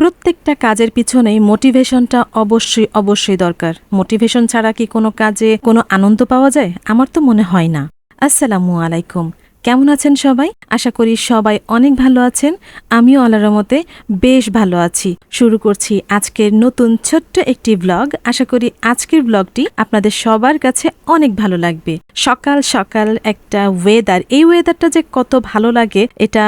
প্রত্যেকটা কাজের পিছনেই মোটিভেশনটা অবশ্যই অবশ্যই দরকার। মোটিভেশন ছাড়া কি কোনো কাজে কোনো আনন্দ পাওয়া যায়? আমার তো মনে হয় না। আসসালামু আলাইকুম। কেমন আছেন সবাই? আশা করি সবাই অনেক ভালো আছেন। আমিও আল্লাহর রহমতে বেশ ভালো আছি। শুরু করছি আজকের নতুন ছোট্ট একটি ব্লগ আশা করি আজকের ব্লগটি আপনাদের সবার কাছে অনেক ভালো লাগবে। সকাল সকাল একটা ওয়েদার এই ওয়েদারটা যে কত ভালো লাগে, এটা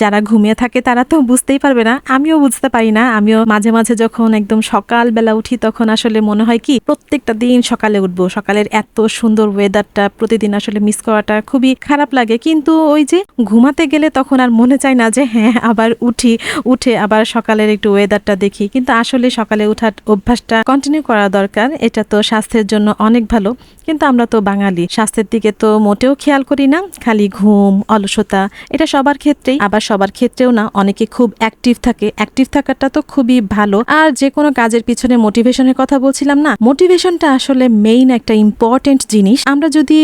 যারা ঘুমিয়ে থাকে তারা তো বুঝতেই পারবে না। আমিও বুঝতে পারি না। আমিও মাঝে মাঝে যখন একদম সকালবেলা উঠি তখন আসলে মনে হয় কি, প্রত্যেকটা দিন সকালে উঠবো। সকালের এত সুন্দর ওয়েদারটা প্রতিদিন আসলে মিস করাটা খুবই খারাপ লাগে। কিন্তু ওই যে ঘুমাতে গেলে তখন আর মনে চায় না যে হ্যাঁ আবার উঠি। উঠে আবার সকালের একটু ওয়েদারটা দেখি। কিন্তু আসলে সকালে ওঠার অভ্যাসটা কন্টিনিউ করা দরকার। এটা তো স্বাস্থ্যের জন্য অনেক ভালো। কিন্তু আমরা তো বাঙালি। স্বাস্থ্যের দিকে তো মোটেও খেয়াল করি না। খালি ঘুম, অলসতা, এটা সবার ক্ষেত্রেই। আবার সবার ক্ষেত্রেও না, অনেকে খুব অ্যাক্টিভ থাকে। অ্যাক্টিভ থাকাটা তো খুবই ভালো। আর যে কোনো কাজের পিছনে মোটিভেশনের কথা বলছিলাম না মোটিভেশনটা আসলে মেইন একটা ইম্পর্টেন্ট জিনিস। আমরা যদি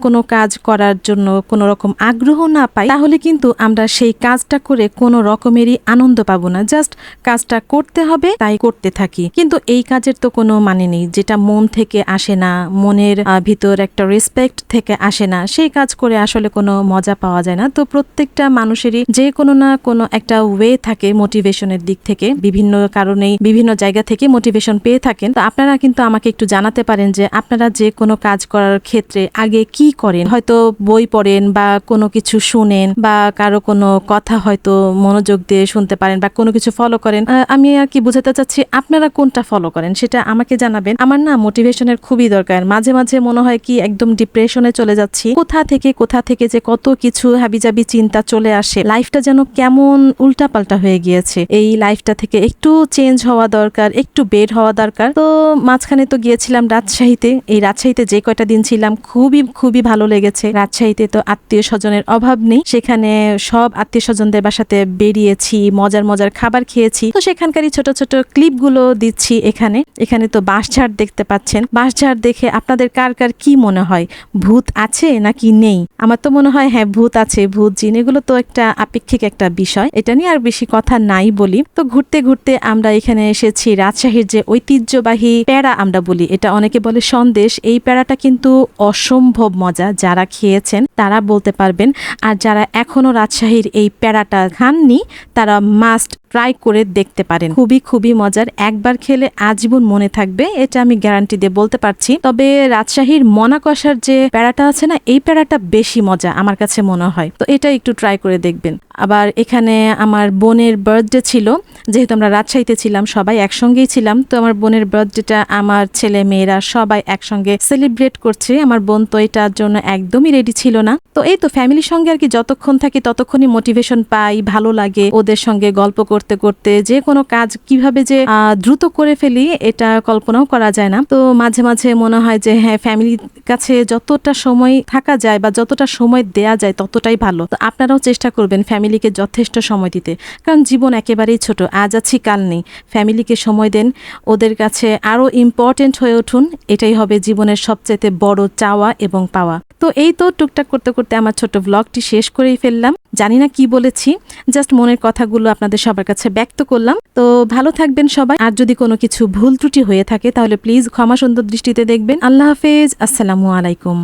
কোনো কাজ করার জন্য কোনো রকম আগ্রহ না পাই, তাহলে কিন্তু আমরা সেই কাজটা করে কোনো রকমেরই আনন্দ পাবো না। জাস্ট কাজটা করতে হবে, তাই করতে থাকি। কিন্তু এই কাজের তো কোনো মানে নেই। যেটা মন থেকে আসে না, মনের ভিতর একটা রেসপেক্ট থেকে আসে না, সেই কাজ করে আসলে কোনো মজা পাওয়া যায় না। তো প্রত্যেকটা মানুষেরই যে কোনো না কোনো একটা ওয়ে থাকে মোটিভেশনের দিক থেকে। বিভিন্ন কারণেই, বিভিন্ন জায়গা থেকে মোটিভেশন পেয়ে থাকেন। তো আপনারা কিন্তু আমাকে একটু জানাতে পারেন যে আপনারা যে কোনো কাজ করার ক্ষেত্রে আগে কি করেন? হয়তো বই পড়েন বা কোনো কিছু শুনেন বা কারও কোনো কথা হয়তো মনোযোগ দিয়ে শুনতে পারেন বা কোনো কিছু ফলো করেন আমি আর কি বোঝাতে চাচ্ছি আপনারা কোনটা ফলো করেন সেটা আমাকে জানাবেন। আমার না মোটিভেশনের খুবই দরকার। মাঝে মাঝে মনে হয় কি একদম ডিপ্রেশনে চলে যাচ্ছি। কোথা থেকে কোথা থেকে যে কত কিছু হাবিজাবি চিন্তা চলে আসে লাইফটা যেন কেমন উল্টাপাল্টা হয়ে গিয়েছে। এই লাইফটা থেকে একটু চেঞ্জ হওয়া দরকার, একটু বের হওয়া দরকার। তো মাঝখানে তো গিয়েছিলাম রাজশাহীতে। এই রাজশাহীতে যে কয়টা দিন ছিলাম, খুবই খুবই ভালো লেগেছে। রাজশাহীতে তো আত্মীয় স্বজনের অভাব নেই। সেখানে সব আত্মীয় স্বজনদের বাসাতে বেরিয়েছি, মজার মজার খাবার খেয়েছি। তো সেখানকারই ছোট ছোট ক্লিপগুলো দিচ্ছি এখানে। এখানে তো বাঁশঝাড় দেখতে পাচ্ছেন। বাঁশঝাড় দেখে আপনাদের কার কার কি মনে হয়? ভূত আছে নাকি নেই? আমার তো মনে হয় হ্যাঁ ভূত আছে, ভূত জিন। এগুলো তো একটা আপেক্ষিক একটা বিষয়। এটা নিয়ে আর বেশি কথা নাই বলি। তো ঘুরতে ঘুরতে আমরা এখানে এসেছি রাজশাহীর যে ঐতিহ্যবাহী প্যারা আমরা বলি। এটা অনেকে বলে সন্দেশ। এই প্যারাটা কিন্তু অসম্ভব মজা। যারা খেয়েছেন, তারা বলতে পারবেন। আর যারা এখনও রাজশাহীর এই প্যারাটা খাননি, তারা মাস্ট ট্রাই করে দেখতে পারেন। খুবই খুবই মজার। একবার খেলে আজীবন মনে থাকবে, এটা আমি গ্যারান্টি দিয়ে বলতে পারছি। তবে রাজশাহীর মনা কষার যে প্যারাটা আছে না, এই প্যারাটা বেশি মজা, আমার কাছে মনে হয়। তো এটা একটু ট্রাই করে দেখবেন। আবার এখানে আমার বোনের বার্থডে ছিল, যেহেতু আমরা রাজশাহীতে ছিলাম, সবাই একসঙ্গেই ছিলাম, তো আমার বোনের বার্থডেটা আমার ছেলে মেয়েরা সবাই একসঙ্গে সেলিব্রেট করছে। আমার বোন তো এটার জন্য একদমই রেডি ছিল না। তো এই তো ফ্যামিলির সঙ্গে আর কি যতক্ষণ থাকি ততক্ষণই মোটিভেশন পাই, ভালো লাগে ওদের সঙ্গে গল্প করতে করতে, যে কোনো কাজ কীভাবে যে দ্রুত করে ফেলি এটা কল্পনাও করা যায় না। তো মাঝে মাঝে মনে হয় যে হ্যাঁ ফ্যামিলির কাছে যতটা সময় থাকা যায় বা যতটা সময় দেয়া যায় ততটাই ভালো। তো আপনারাও চেষ্টা করবেন ফ্যামিলিকে যথেষ্ট সময় দিতে। কারণ জীবন একেবারেই ছোট, আজ আছি, কাল নেই। ফ্যামিলিকে সময় দেন, ওদের কাছে আরও ইম্পর্টেন্ট হয়ে উঠুন। এটাই হবে জীবনের সবচাইতে বড় চাওয়া এবং পাওয়া। তো এই তো টুকটাক করতে করতে আমার ছোট ব্লগটি শেষ করেই ফেললাম। জানি না কি বলেছি জাস্ট মনের কথাগুলো আপনাদের সবার কাছে ব্যক্ত করলাম। তো ভালো থাকবেন সবাই। আর যদি কোনো কিছু ভুল ত্রুটি হয়ে থাকে, তাহলে প্লিজ ক্ষমা সুন্দর দৃষ্টিতে দেখবেন। আল্লাহ হাফেজ, আসসালামু আলাইকুম।